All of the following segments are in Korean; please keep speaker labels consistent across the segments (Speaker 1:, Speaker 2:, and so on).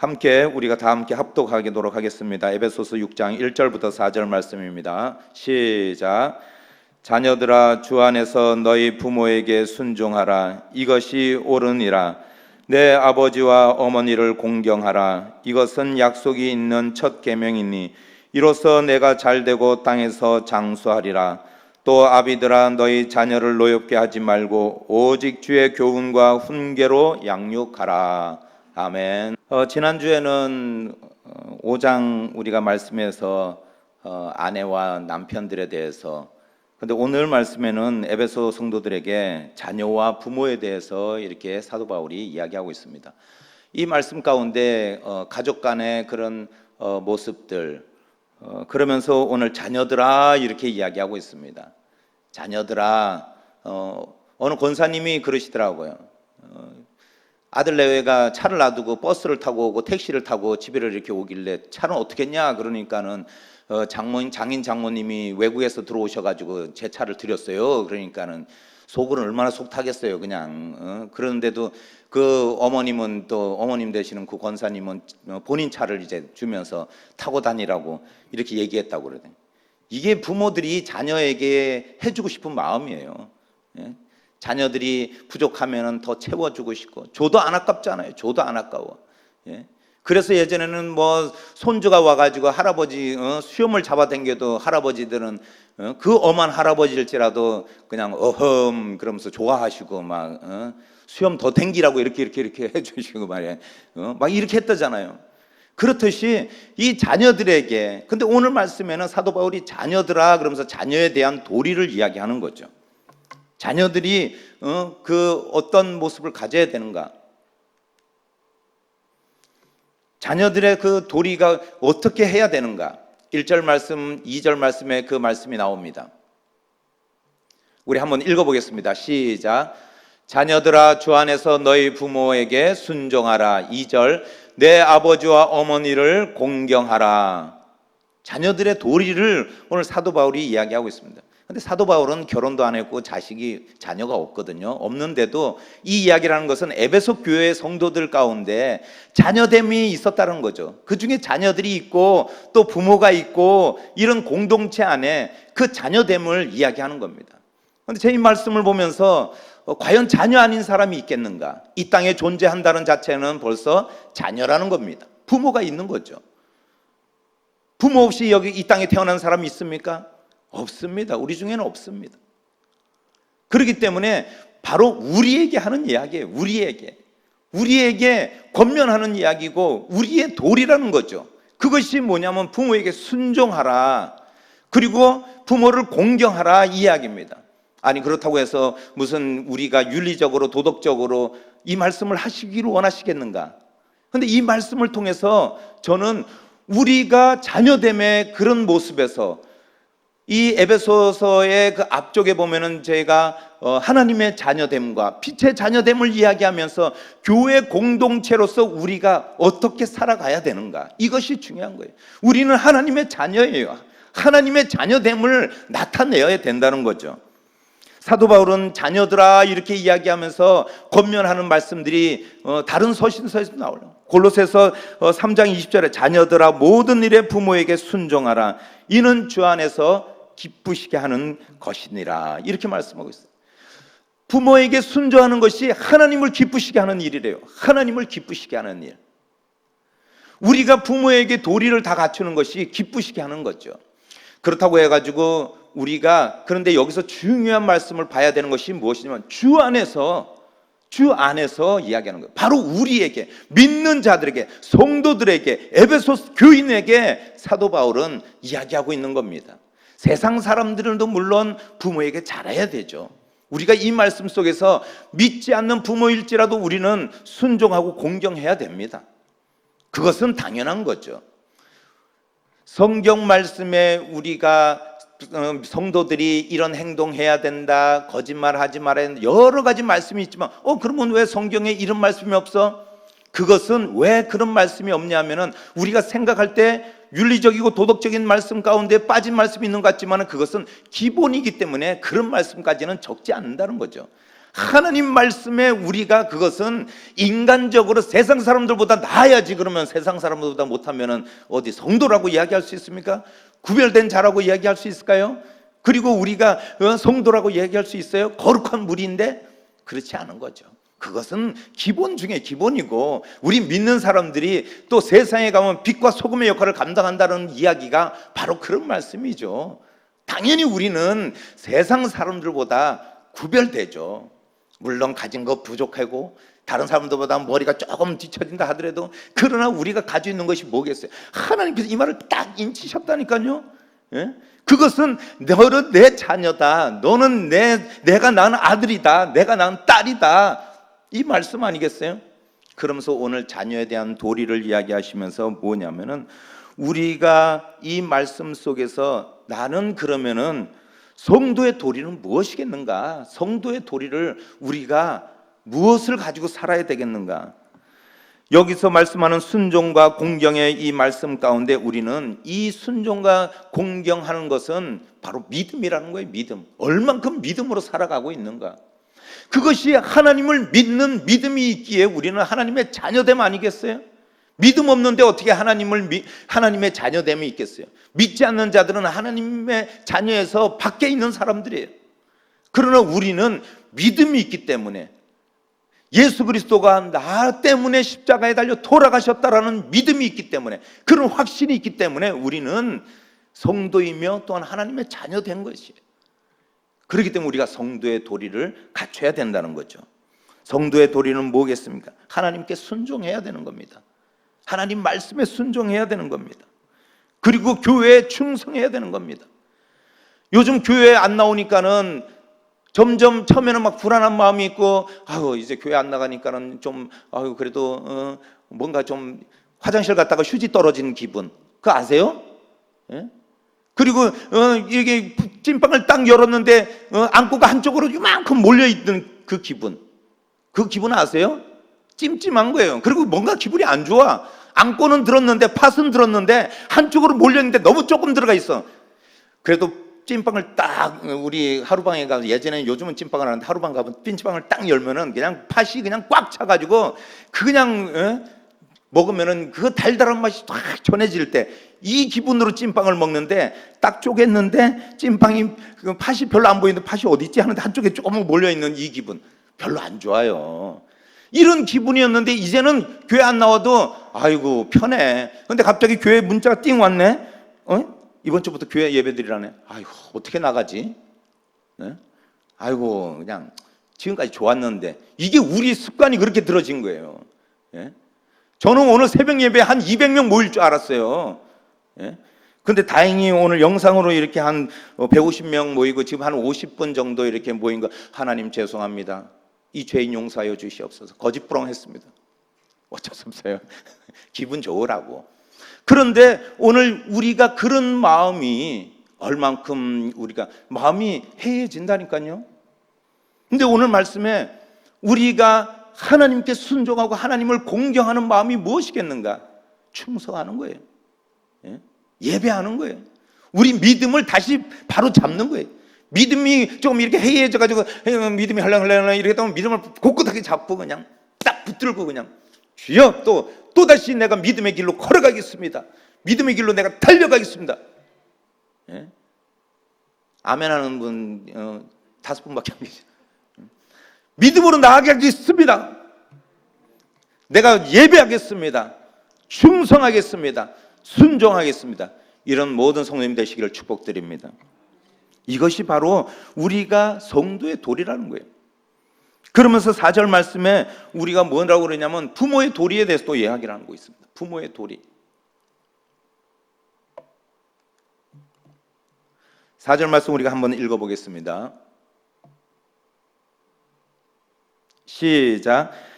Speaker 1: 함께 우리가 다 함께 합독하도록 하겠습니다. 에베소서 6장 1절부터 4절 말씀입니다. 시작. 자녀들아 주 안에서 너희 부모에게 순종하라 이것이 옳으니라 내 아버지와 어머니를 공경하라 이것은 약속이 있는 첫 계명이니 이로써 내가 잘되고 땅에서 장수하리라 또 아비들아 너희 자녀를 노엽게 하지 말고 오직 주의 교훈과 훈계로 양육하라 아멘. 어, 지난주에는 어, 5장 우리가 말씀에서 어, 아내와 남편들에 대해서 근데 오늘 말씀에는 에베소 성도들에게 자녀와 부모에 대해서 이렇게 사도 바울이 이야기하고 있습니다. 이 말씀 가운데 어, 가족 간의 그런 어, 모습들 어, 그러면서 오늘 자녀들아 이렇게 이야기하고 있습니다. 자녀들아 어, 어느 권사님이 그러시더라고요. 어, 아들 내외가 차를 놔두고 버스를 타고 오고 택시를 타고 집에를 이렇게 오길래 차는 어떻게 했냐 그러니까는 어, 장모님 장인 장모님이 외국에서 들어오셔가지고 제 차를 드렸어요. 그러니까는 속은 얼마나 속 타겠어요, 그냥. 어? 그런데도 그 어머님은 또 어머님 되시는 그 권사님은 본인 차를 이제 주면서 타고 다니라고 이렇게 얘기했다고 그러더니 이게 부모들이 자녀에게 해주고 싶은 마음이에요. 예? 자녀들이 부족하면은 더 채워주고 싶고 줘도 안 아깝잖아요. 줘도 안 아까워. 예? 그래서 예전에는 뭐 손주가 와가지고 할아버지 어, 수염을 잡아당겨도 할아버지들은 어, 그 엄한 할아버지일지라도 그냥 어흠 그러면서 좋아하시고 막 어, 수염 더 당기라고 이렇게 이렇게 이렇게 해주시고 말이야 어, 막 이렇게 했다잖아요. 그렇듯이 이 자녀들에게 근데 오늘 말씀에는 사도 바울이 자녀들아 그러면서 자녀에 대한 도리를 이야기하는 거죠. 자녀들이 어, 그 어떤 모습을 가져야 되는가? 자녀들의 그 도리가 어떻게 해야 되는가? 1절 말씀, 2절 말씀에 그 말씀이 나옵니다. 우리 한번 읽어보겠습니다. 시작. 자녀들아 주 안에서 너희 부모에게 순종하라. 2절 내 아버지와 어머니를 공경하라. 자녀들의 도리를 오늘 사도 바울이 이야기하고 있습니다. 근데 사도 바울은 결혼도 안 했고 자식이 자녀가 없거든요. 없는데도 이 이야기라는 것은 에베소 교회 성도들 가운데 자녀됨이 있었다는 거죠. 그 중에 자녀들이 있고 또 부모가 있고 이런 공동체 안에 그 자녀됨을 이야기하는 겁니다. 근데 제 이 말씀을 보면서 어, 과연 자녀 아닌 사람이 있겠는가? 이 땅에 존재한다는 자체는 벌써 자녀라는 겁니다. 부모가 있는 거죠. 부모 없이 여기 이 땅에 태어난 사람이 있습니까? 없습니다. 우리 중에는 없습니다. 그렇기 때문에 바로 우리에게 하는 이야기예요. 우리에게. 우리에게 권면하는 이야기고 우리의 도리라는 거죠. 그것이 뭐냐면 부모에게 순종하라. 그리고 부모를 공경하라 이 이야기입니다. 아니 그렇다고 해서 무슨 우리가 윤리적으로 도덕적으로 이 말씀을 하시기를 원하시겠는가? 근데 이 말씀을 통해서 저는 우리가 자녀됨의 그런 모습에서 이 에베소서의 그 앞쪽에 보면은 제가 어, 하나님의 자녀됨과 빛의 자녀됨을 이야기하면서 교회 공동체로서 우리가 어떻게 살아가야 되는가 이것이 중요한 거예요. 우리는 하나님의 자녀예요. 하나님의 자녀됨을 나타내야 된다는 거죠. 사도 바울은 자녀들아 이렇게 이야기하면서 권면하는 말씀들이 어, 다른 서신서에서 나와요. 골로새서 어, 3장 20절에 자녀들아 모든 일에 부모에게 순종하라. 이는 주 안에서 기쁘시게 하는 것이니라. 이렇게 말씀하고 있어요. 부모에게 순종하는 것이 하나님을 기쁘시게 하는 일이래요. 하나님을 기쁘시게 하는 일. 우리가 부모에게 도리를 다 갖추는 것이 기쁘시게 하는 거죠. 그렇다고 해가지고 우리가 그런데 여기서 중요한 말씀을 봐야 되는 것이 무엇이냐면 주 안에서 주 안에서 이야기하는 거예요. 바로 우리에게 믿는 자들에게 성도들에게 에베소 교인에게 사도 바울은 이야기하고 있는 겁니다. 세상 사람들도 물론 부모에게 잘해야 되죠. 우리가 이 말씀 속에서 믿지 않는 부모일지라도 우리는 순종하고 공경해야 됩니다. 그것은 당연한 거죠. 성경 말씀에 우리가 어, 성도들이 이런 행동해야 된다, 거짓말하지 말아야 여러 가지 말씀이 있지만, 어 그러면 왜 성경에 이런 말씀이 없어? 그것은 왜 그런 말씀이 없냐면은 우리가 생각할 때 윤리적이고 도덕적인 말씀 가운데 빠진 말씀이 있는 것 같지만 그것은 기본이기 때문에 그런 말씀까지는 적지 않는다는 거죠. 하나님 말씀에 우리가 그것은 인간적으로 세상 사람들보다 나아야지 그러면 세상 사람들보다 못하면은 어디 성도라고 이야기할 수 있습니까? 구별된 자라고 이야기할 수 있을까요? 그리고 우리가 어, 성도라고 이야기할 수 있어요? 거룩한 무리인데 그렇지 않은 거죠. 그것은 기본 중에 기본이고 우리 믿는 사람들이 또 세상에 가면 빛과 소금의 역할을 감당한다는 이야기가 바로 그런 말씀이죠. 당연히 우리는 세상 사람들보다 구별되죠. 물론 가진 것 부족하고 다른 사람들보다 머리가 조금 뒤처진다 하더라도 그러나 우리가 가지고 있는 것이 뭐겠어요? 하나님께서 이 말을 딱 인치셨다니까요. 예? 그것은 너는 내 자녀다. 너는 내 내가 낳은 아들이다. 내가 낳은 딸이다. 이 말씀 아니겠어요? 그러면서 오늘 자녀에 대한 도리를 이야기하시면서 뭐냐면은 우리가 이 말씀 속에서 나는 그러면은 성도의 도리는 무엇이겠는가? 성도의 도리를 우리가 무엇을 가지고 살아야 되겠는가? 여기서 말씀하는 순종과 공경의 이 말씀 가운데 우리는 이 순종과 공경하는 것은 바로 믿음이라는 거예요, 믿음. 얼만큼 믿음으로 살아가고 있는가? 그것이 하나님을 믿는 믿음이 있기에 우리는 하나님의 자녀됨 아니겠어요? 믿음 없는데 어떻게 하나님을 미, 하나님의 자녀됨이 있겠어요? 믿지 않는 자들은 하나님의 자녀에서 밖에 있는 사람들이에요. 그러나 우리는 믿음이 있기 때문에 예수 그리스도가 나 때문에 십자가에 달려 돌아가셨다라는 믿음이 있기 때문에 그런 확신이 있기 때문에 우리는 성도이며 또한 하나님의 자녀 된 것이에요. 그렇기 때문에 우리가 성도의 도리를 갖춰야 된다는 거죠. 성도의 도리는 뭐겠습니까? 하나님께 순종해야 되는 겁니다. 하나님 말씀에 순종해야 되는 겁니다. 그리고 교회에 충성해야 되는 겁니다. 요즘 교회에 안 나오니까는 점점 처음에는 막 불안한 마음이 있고 아유 이제 교회 안 나가니까는 좀 아유 그래도 어, 뭔가 좀 화장실 갔다가 휴지 떨어지는 기분 그거 아세요? 예? 그리고 어, 이게 찐빵을 딱 열었는데 어, 안고가 한쪽으로 이만큼 몰려 있는 그 기분 그 기분 아세요? 찜찜한 거예요. 그리고 뭔가 기분이 안 좋아. 안고는 들었는데 팥은 들었는데 한쪽으로 몰려 있는데 너무 조금 들어가 있어. 그래도 찐빵을 딱 우리 하루방에 가서 예전에는 요즘은 찐빵을 하는데 하루방 가면 찐빵을 딱 열면은 그냥 팥이 그냥 꽉 차가지고 그 그냥 어? 먹으면은 그 달달한 맛이 딱 전해질 때 이 기분으로 찐빵을 먹는데 딱 쪼갰는데 찐빵이 그 팥이 별로 안 보이는데 팥이 어디 있지 하는데 한쪽에 조금 몰려 있는 이 기분 별로 안 좋아요. 이런 기분이었는데 이제는 교회 안 나와도 아이고 편해. 근데 갑자기 교회 문자가 띵 왔네. 어? 이번 주부터 교회 예배드리라네. 아이고 어떻게 나가지? 네? 아이고 그냥 지금까지 좋았는데 이게 우리 습관이 그렇게 들어진 거예요. 예? 저는 오늘 새벽 예배 한 200명 모일 줄 알았어요. 예? 근데 다행히 오늘 영상으로 이렇게 한 150명 모이고 지금 한 50분 정도 이렇게 모인 거 하나님 죄송합니다. 이 죄인 용서하여 주시옵소서. 거짓부렁했습니다. 어쩔 수 없어요. 기분 좋으라고. 그런데 오늘 우리가 그런 마음이 얼만큼 우리가 마음이 해해진다니까요. 근데 오늘 말씀에 우리가 하나님께 순종하고 하나님을 공경하는 마음이 무엇이겠는가? 충성하는 거예요. 예? 예배하는 거예요. 우리 믿음을 다시 바로 잡는 거예요. 믿음이 조금 이렇게 해이해져 가지고 믿음이 할랑할랑 이렇게 되면 믿음을 곳곳하게 잡고 그냥 딱 붙들고 그냥 주여 또 또다시 내가 믿음의 길로 걸어가겠습니다. 믿음의 길로 내가 달려가겠습니다. 예? 아멘 하는 분 어, 다섯 분밖에 안 계세요. 믿음으로 나아가겠습니다. 내가 예배하겠습니다. 충성하겠습니다. 순종하겠습니다. 이런 모든 성도님 되시기를 축복드립니다. 이것이 바로 우리가 성도의 도리라는 거예요. 그러면서 4절 말씀에 우리가 뭐라고 그러냐면 부모의 도리에 대해서 또 이야기를 하고 있습니다. 부모의 도리. 4절 말씀 우리가 한번 읽어보겠습니다. 시작.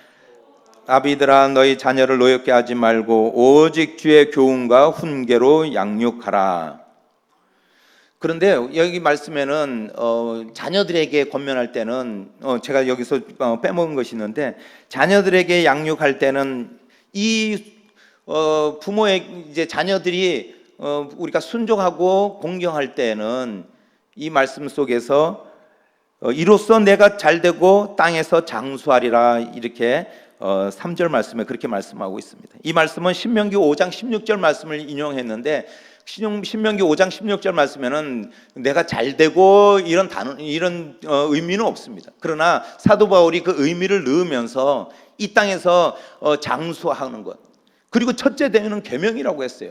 Speaker 1: 아비들아 너희 자녀를 노엽게 하지 말고 오직 주의 교훈과 훈계로 양육하라. 그런데 여기 말씀에는 어, 자녀들에게 권면할 때는 어, 제가 여기서 어, 빼먹은 것이 있는데 자녀들에게 양육할 때는 이 어, 부모의 이제 자녀들이 어, 우리가 순종하고 공경할 때는 이 말씀 속에서 어, 이로써 내가 잘되고 땅에서 장수하리라 이렇게 어, 3절 말씀에 그렇게 말씀하고 있습니다. 이 말씀은 신명기 5장 16절 말씀을 인용했는데 신명기 5장 16절 말씀에는 내가 잘 되고 이런 단어 이런 어, 의미는 없습니다. 그러나 사도 바울이 그 의미를 넣으면서 이 땅에서 어, 장수하는 것 그리고 첫째 되는 계명이라고 했어요.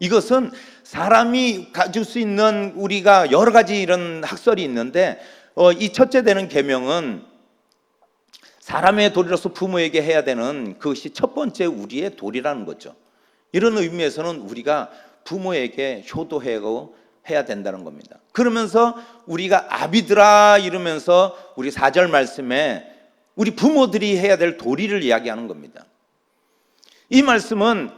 Speaker 1: 이것은 사람이 가질 수 있는 우리가 여러 가지 이런 학설이 있는데 어, 이 첫째 되는 계명은 사람의 도리로서 부모에게 해야 되는 그것이 첫 번째 우리의 도리라는 거죠. 이런 의미에서는 우리가 부모에게 효도하고 해야 된다는 겁니다. 그러면서 우리가 아비들아 이러면서 우리 4절 말씀에 우리 부모들이 해야 될 도리를 이야기하는 겁니다. 이 말씀은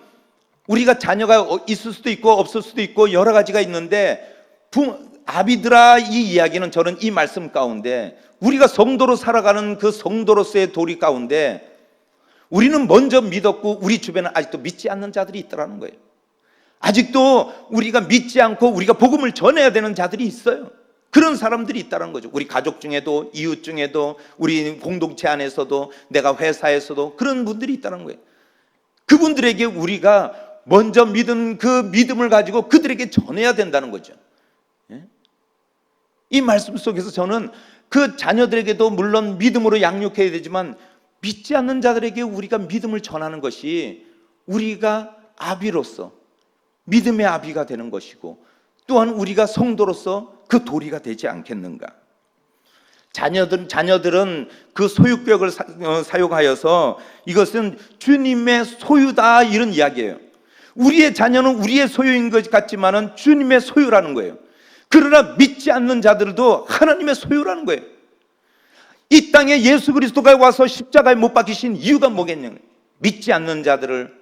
Speaker 1: 우리가 자녀가 어- 있을 수도 있고 없을 수도 있고 여러 가지가 있는데 부, 아비들아 이 이야기는 저는 이 말씀 가운데 우리가 성도로 살아가는 그 성도로서의 도리 가운데 우리는 먼저 믿었고 우리 주변에 아직도 믿지 않는 자들이 있더라는 거예요. 아직도 우리가 믿지 않고 우리가 복음을 전해야 되는 자들이 있어요. 그런 사람들이 있다는 거죠. 우리 가족 중에도 이웃 중에도 우리 공동체 안에서도 내가 회사에서도 그런 분들이 있다는 거예요. 그분들에게 우리가 먼저 믿은 그 믿음을 가지고 그들에게 전해야 된다는 거죠. 예? 이 말씀 속에서 저는 그 자녀들에게도 물론 믿음으로 양육해야 되지만 믿지 않는 자들에게 우리가 믿음을 전하는 것이 우리가 아비로서 믿음의 아비가 되는 것이고 또한 우리가 성도로서 그 도리가 되지 않겠는가? 자녀들 자녀들은 그 소유격을 사, 어, 사용하여서 이것은 주님의 소유다 이런 이야기예요. 우리의 자녀는 우리의 소유인 것 같지만은 주님의 소유라는 거예요. 그러나 믿지 않는 자들도 하나님의 소유라는 거예요. 이 땅에 예수 그리스도가 와서 십자가에 못 박히신 이유가 뭐겠냐? 믿지 않는 자들을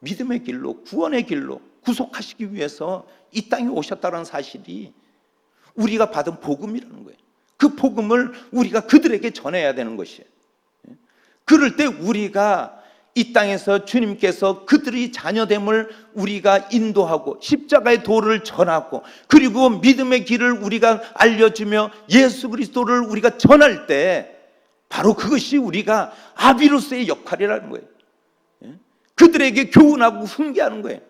Speaker 1: 믿음의 길로 구원의 길로 구속하시기 위해서 이 땅에 오셨다는 사실이 우리가 받은 복음이라는 거예요. 그 복음을 우리가 그들에게 전해야 되는 것이에요. 그럴 때 우리가 이 땅에서 주님께서 그들의 자녀됨을 우리가 인도하고 십자가의 도를 전하고 그리고 믿음의 길을 우리가 알려주며 예수 그리스도를 우리가 전할 때 바로 그것이 우리가 아비로서의 역할이라는 거예요. 예? 그들에게 교훈하고 훈계하는 거예요.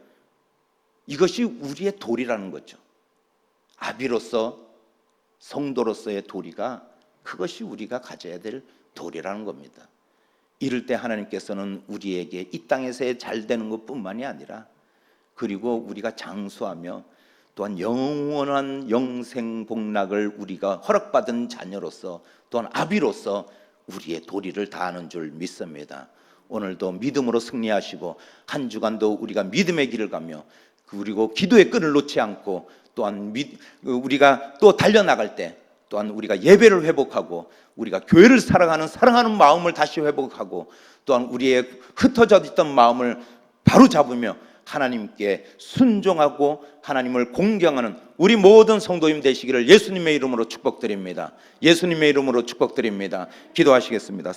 Speaker 1: 이것이 우리의 도리라는 거죠. 아비로서 성도로서의 도리가 그것이 우리가 가져야 될 도리라는 겁니다. 이럴 때 하나님께서는 우리에게 이 땅에서의 잘 되는 것뿐만이 아니라 그리고 우리가 장수하며 또한 영원한 영생 복락을 우리가 허락받은 자녀로서 또한 아비로서 우리의 도리를 다하는 줄 믿습니다. 오늘도 믿음으로 승리하시고 한 주간도 우리가 믿음의 길을 가며 그리고 기도의 끈을 놓지 않고 또한 믿- 우리가 또 달려나갈 때 또한 우리가 예배를 회복하고 우리가 교회를 사랑하는 사랑하는 마음을 다시 회복하고 또한 우리의 흩어져 있던 마음을 바로 잡으며 하나님께 순종하고 하나님을 공경하는 우리 모든 성도님 되시기를 예수님의 이름으로 축복드립니다. 예수님의 이름으로 축복드립니다. 기도하시겠습니다.